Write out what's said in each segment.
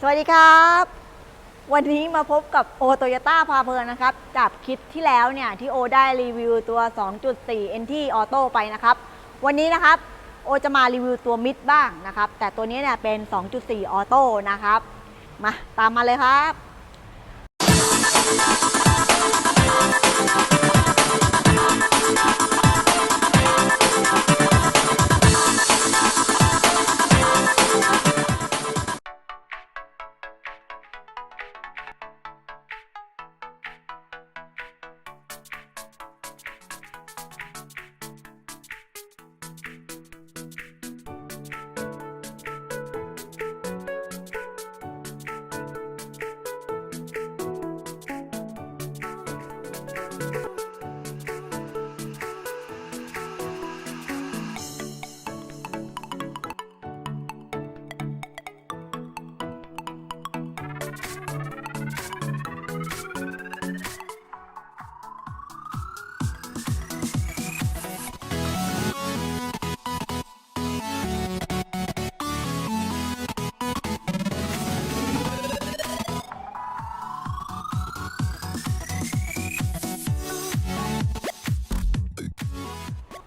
สวัสดีครับ วันนี้มาพบกับโอโตโยต้าพาเพลินนะครับจากคลิปที่แล้วเนี่ยที่โอได้รีวิวตัว 2.4 NT Auto ไปนะครับ วันนี้นะครับโอจะมารีวิวตัวมิดบ้างนะครับ แต่ตัวนี้เนี่ยเป็น 2.4 Auto นะครับ มาตามมาเลยครับ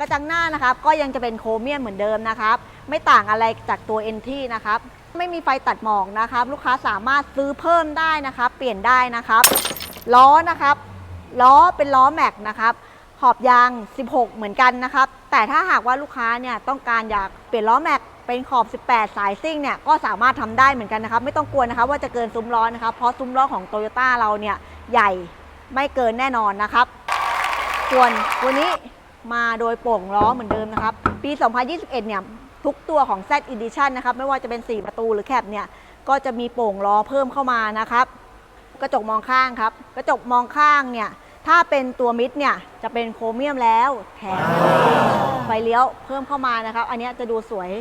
กระจังหน้านะครับก็ยังจะเป็นโครเมียมเหมือนเดิมนะครับ ไม่ต่างอะไรจากตัว NT นะครับไม่มีไฟตัดหมอกนะครับ ลูกค้าสามารถซื้อเพิ่มได้นะครับ เปลี่ยนได้นะครับ ล้อนะครับ ล้อเป็นล้อแม็กนะครับขอบยาง 16 เหมือนกันนะครับ แต่ถ้าหากว่าลูกค้าเนี่ยต้องการอยากเปลี่ยนล้อแม็กเป็นขอบ 18 สายซิ่งเนี่ยก็สามารถทำได้เหมือนกันนะครับ ไม่ต้องกลัวนะครับว่าจะเกินซุ้มล้อนะครับ เพราะซุ้มล้อของโตโยต้าเราเนี่ยใหญ่ไม่เกินแน่นอนนะครับ ส่วนวันนี้ มาโดยโป่งล้อเหมือนเดิมนะครับ ปี 2021 เนี่ยทุกตัวของ Z Edition นะครับ ไม่ว่าจะเป็น 4 ประตูหรือแคบเนี่ย ก็จะมีโป่งล้อเพิ่มเข้ามานะครับ กระจกมองข้างครับ กระจกมองข้างเนี่ย ถ้าเป็นตัวมิดเนี่ย จะเป็นโครเมียมแล้วแถมไฟเลี้ยวเพิ่มเข้ามานะครับ อันนี้จะดูสวย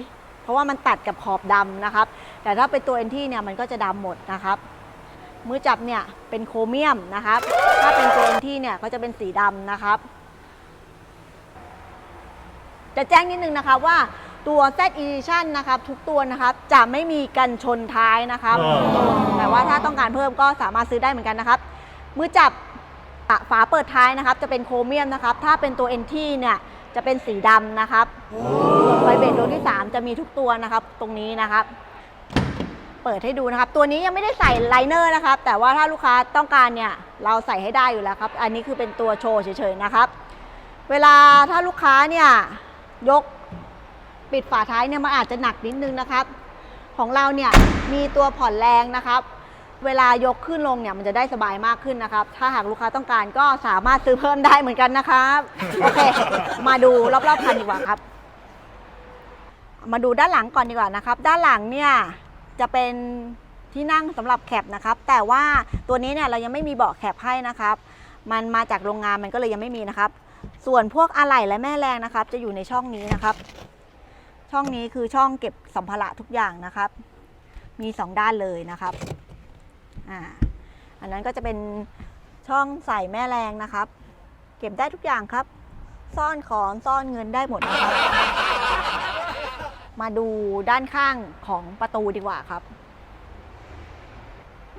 เพราะว่ามันตัดกับขอบดำนะครับ แต่ถ้าเป็นตัว NT เนี่ยมันก็จะดำหมดนะครับมือจับเนี่ยเป็นโครเมียมนะครับ ถ้าเป็นตัว NT เนี่ยก็จะเป็นสีดำนะครับ จะแจ้งนิดนึงนะครับว่าตัว Z Edition นะครับทุกตัวนะครับจะไม่มีกันชนท้ายนะครับ อ๋อ แต่ว่าถ้าต้องการเพิ่มก็สามารถซื้อได้เหมือนกันนะครับ มือจับอะฝาเปิดท้ายนะครับ จะเป็นโครเมียมนะครับ ถ้าเป็นตัว NT เนี่ยจะเป็นสีดำนะครับส่วนไฟเบรกดวงที่ 3 จะมีทุกตัวนะครับ ตรงนี้นะครับ เปิดให้ดูนะครับ ตัวนี้ยังไม่ได้ใส่ไลเนอร์นะครับ แต่ว่าถ้าลูกค้าต้องการเนี่ยเราใส่ให้ได้อยู่แล้วครับ อันนี้คือเป็นตัวโชว์เฉยๆนะครับ เวลาถ้าลูกค้าเนี่ย ยกปิดฝาท้ายเนี่ยมันอาจจะหนักนิดนึงนะครับ ของเราเนี่ยมีตัวผ่อนแรงนะครับ เวลายกขึ้นลงเนี่ยมันจะได้สบายมากขึ้นนะครับ ถ้าหากลูกค้าต้องการก็สามารถซื้อเพิ่มได้เหมือนกันนะครับโอเคมาดูรอบๆคันดีกว่าครับ มาดูด้านหลังก่อนดีกว่านะครับ ด้านหลังเนี่ยจะเป็นที่นั่งสำหรับแคปนะครับ แต่ว่าตัวนี้เนี่ยเรายังไม่มีเบาะแคปให้นะครับ มันมาจากโรงงานมันก็เลยยังไม่มีนะครับ ส่วนพวกอะไหล่และแม่แรงนะครับ จะอยู่ในช่องนี้นะครับ ช่องนี้คือช่องเก็บสัมภาระทุกอย่างนะครับ มีสองด้านเลยนะครับอ่าอันนั้นก็จะเป็นช่องใส่แม่แรงนะครับ เก็บได้ทุกอย่างครับ ซ่อนของซ่อนเงินได้หมดนะครับ มาดูด้านข้างของประตูดีกว่าครับ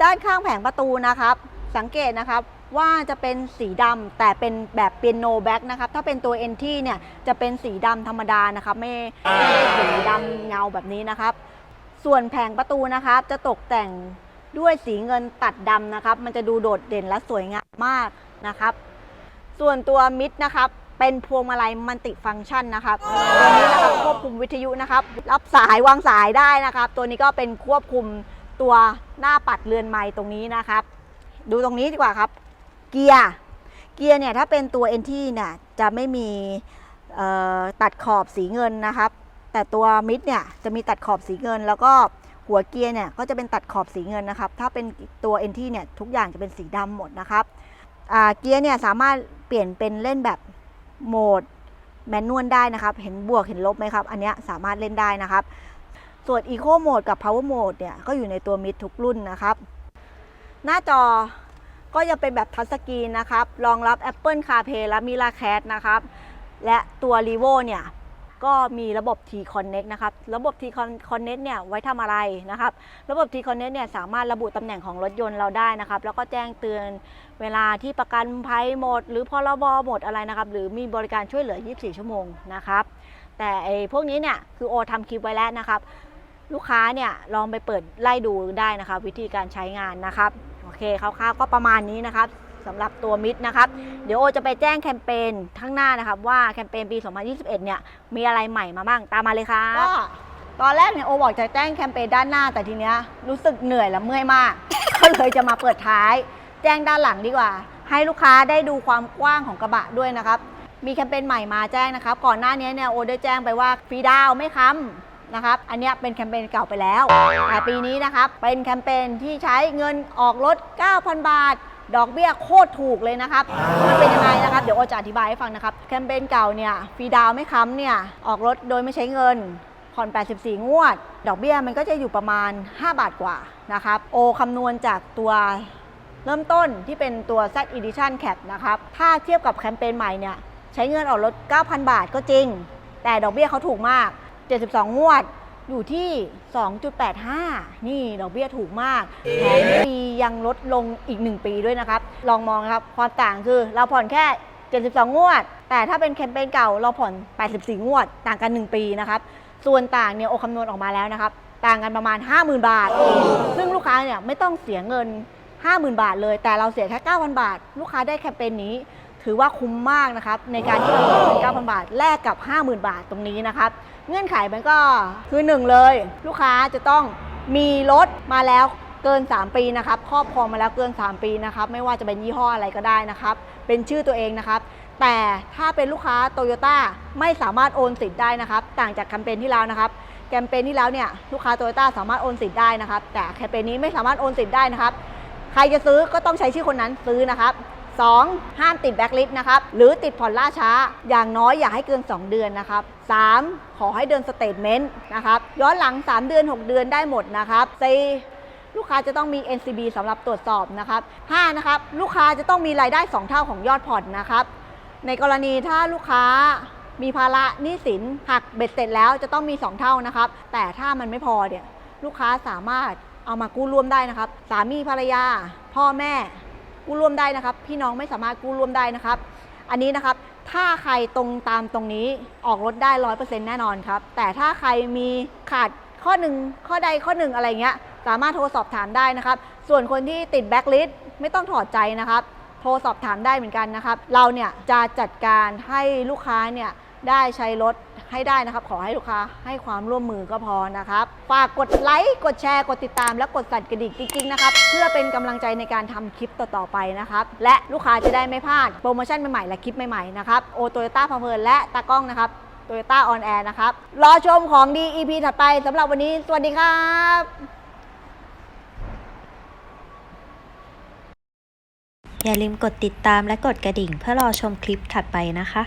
ด้านข้างแผงประตูนะครับ สังเกตนะครับว่าจะเป็นสีดำแต่เป็นแบบเปียโนแบ็กนะครับ ถ้าเป็นตัว NT เนี่ยจะเป็นสีดำธรรมดานะครับ ไม่ไม่ได้สีดำเงาแบบนี้นะครับ ส่วนแผงประตูนะครับ จะตกแต่งด้วยสีเงินตัดดำนะครับ มันจะดูโดดเด่นและสวยงามมากนะครับ ส่วนตัวมิดนะครับ เป็นพวงมาลัยมัลติฟังก์ชันนะครับ ตัวนี้นะครับควบคุมวิทยุนะครับ รับสายวางสายได้นะครับ ตัวนี้ก็เป็นควบคุมตัวหน้าปัดเรือนไม้ตรงนี้นะครับ ดูตรงนี้ดีกว่าครับ เกียร์ เกียร์เนี่ยถ้าเป็นตัว NT เนี่ยจะไม่มีตัดขอบสีเงินนะครับ แต่ตัวมิดเนี่ยจะมีตัดขอบสีเงิน แล้วก็หัวเกียร์เนี่ยก็จะเป็นตัดขอบสีเงินนะครับ ถ้าเป็นตัว NT เนี่ยทุกอย่างจะเป็นสีดำหมดนะครับเกียร์เนี่ยสามารถเปลี่ยนเป็นเล่นแบบโหมดแมนนวลได้นะครับ เห็นบวกเห็นลบไหมครับ อันนี้สามารถเล่นได้นะครับ ส่วน Eco Mode กับ Power Mode เนี่ยก็อยู่ในตัวมิดทุกรุ่นนะครับ หน้าจอก็ยังเป็นแบบทัชสกรีนนะครับ รองรับ Apple CarPlay และ m i r a c a t นะครับ และตัว r e v o เนี่ย ก็มีระบบ T Connect นะครับ ระบบ T Connect เนี่ย ไว้ทำอะไรนะครับ ระบบ T Connect เนี่ย สามารถระบุตำแหน่งของรถยนต์เราได้นะครับ แล้วก็แจ้งเตือนเวลาที่ประกันภัยหมด หรือพรบหมดอะไรนะครับ หรือมีบริการช่วยเหลือ 24 ชั่วโมงนะครับ แต่ไอ้พวกนี้เนี่ย คือโอทำคลิปไว้แล้วนะครับ ลูกค้าเนี่ย ลองไปเปิดไล่ดูได้นะครับ วิธีการใช้งานนะครับ โอเคคร่าวๆก็ประมาณนี้นะครับสำหรับตัวมิดนะครับ เดี๋ยวโอจะไปแจ้งแคมเปญข้างหน้านะครับ ว่าแคมเปญปี 2021 เนี่ยมีอะไรใหม่มาบ้างตามมาเลยครับ ก็ตอนแรกเนี่ยโอบอกจะแจ้งแคมเปญด้านหน้า แต่ทีเนี้ยรู้สึกเหนื่อยและเมื่อยมาก ก็เลยจะมาเปิดท้าย แจ้งด้านหลังดีกว่า ให้ลูกค้าได้ดูความกว้างของกระบะด้วยนะครับ มีแคมเปญใหม่มาแจ้งนะครับ ก่อนหน้านี้เนี่ยโอได้แจ้งไปว่าฟรีดาวไม่ค้ำ นะครับ อันเนี้ยเป็นแคมเปญเก่าไปแล้วแต่ปีนี้นะครับ เป็นแคมเปญที่ใช้เงินออกรถ 9,000 บาท ดอกเบี้ยโคตรถูกเลยนะครับ มันเป็นยังไงนะครับ เดี๋ยวโอจะอธิบายให้ฟังนะครับ แคมเปญเก่าเนี่ยฟรีดาวน์ไม่ค้ำเนี่ย ออกรถโดยไม่ใช้เงิน ผ่อน 84 งวด ดอกเบี้ยมันก็จะอยู่ประมาณ 5 บาทกว่านะครับ โอคำนวณจากตัวเริ่มต้นที่เป็นตัว Z Edition Cap นะครับ ถ้าเทียบกับแคมเปญใหม่เนี่ย ใช้เงินออกรถ 9,000 บาทก็จริง แต่ดอกเบี้ยเขาถูกมาก 72 งวดอยู่ที่ 2.85 นี่ดอกเบี้ยถูกมากแถมปียังลดลงอีก 1 ปีด้วยนะครับ ลองมองนะครับ ความต่างคือเราผ่อนแค่ 72 งวด แต่ถ้าเป็นแคมเปญเก่าเราผ่อน 84 งวด ต่างกัน 1 ปีนะครับ ส่วนต่างเนี่ยโอคำนวณออกมาแล้วนะครับ ต่างกันประมาณ 50,000 บาท ซึ่งลูกค้าเนี่ยไม่ต้องเสียเงิน 50,000 บาทเลย แต่เราเสียแค่ 9,000 บาท ลูกค้าได้แคมเปญนี้ ถือว่าคุ้มมากนะครับในการที่เราเสียเงิน9,000บาทแลกกับ 50,000 บาทตรงนี้นะครับเงื่อนไขมันก็คือหนึ่งเลย ลูกค้าจะต้องมีรถมาแล้วเกิน 3 ปีนะครับครอบครองมาแล้วเกิน 3 ปีนะครับไม่ว่าจะเป็นยี่ห้ออะไรก็ได้นะครับ เป็นชื่อตัวเองนะครับ แต่ถ้าเป็นลูกค้าโตโยต้าไม่สามารถโอนสิทธิ์ได้นะครับ ต่างจากแคมเปญที่แล้วนะครับแคมเปญที่แล้วเนี่ยลูกค้าโตโยต้าสามารถโอนสิทธิ์ได้นะครับ แต่แคมเปญนี้ไม่สามารถโอนสิทธิ์ได้นะครับ ใครจะซื้อก็ต้องใช้ชื่อคนนั้นซื้อนะครับ 2. ห้ามติดแบ็คลิสต์นะครับ หรือติดผ่อนล่าช้า อย่างน้อยอย่าให้เกิน 2 เดือนนะครับ 3. ขอให้เดินสเตทเมนต์นะครับ ย้อนหลัง 3 เดือน 6 เดือนได้หมดนะครับ 4. ลูกค้าจะต้องมี NCB สำหรับตรวจสอบนะครับ 5. นะครับลูกค้าจะต้องมีรายได้ 2 เท่าของยอดผ่อนนะครับ ในกรณีถ้าลูกค้ามีภาระหนี้สินหักเบ็ดเสร็จแล้วจะต้องมี 2 เท่านะครับ แต่ถ้ามันไม่พอเนี่ยลูกค้าสามารถเอามากู้ร่วมได้นะครับ สามีภรรยา พ่อแม่ กู้ร่วมได้นะครับ พี่น้องไม่สามารถกู้ร่วมได้นะครับ อันนี้นะครับถ้าใครตรงตามตรงนี้ออกรถได้ร้อยเปอร์เซ็นต์แน่นอนครับ แต่ถ้าใครมีขาดข้อหนึ่งข้อใดข้อหนึ่งอะไรเงี้ย สามารถโทรสอบถามได้นะครับ ส่วนคนที่ติดแบ็คลิสต์ไม่ต้องถอดใจนะครับ โทรสอบถามได้เหมือนกันนะครับ เราเนี่ยจะจัดการให้ลูกค้าเนี่ย ได้ใช้รถให้ได้นะครับ ขอให้ลูกค้าให้ความร่วมมือก็พอนะครับ ฝากกดไลค์ กดแชร์ กดติดตาม และกดสั่นกระดิ่งจริงๆนะครับ เพื่อเป็นกำลังใจในการทำคลิปต่อๆไปนะครับ และลูกค้าจะได้ไม่พลาดโปรโมชั่นใหม่ๆ และคลิปใหม่ๆ นะครับ โอโตโยต้าพาเพลินและตากล้องนะครับโตโยต้าออนแอร์นะครับ รอชมของดี EP ถัดไปสำหรับวันนี้ สวัสดีครับอย่าลืมกดติดตามและกดกระดิ่งเพื่อรอชมคลิปถัดไปนะคะ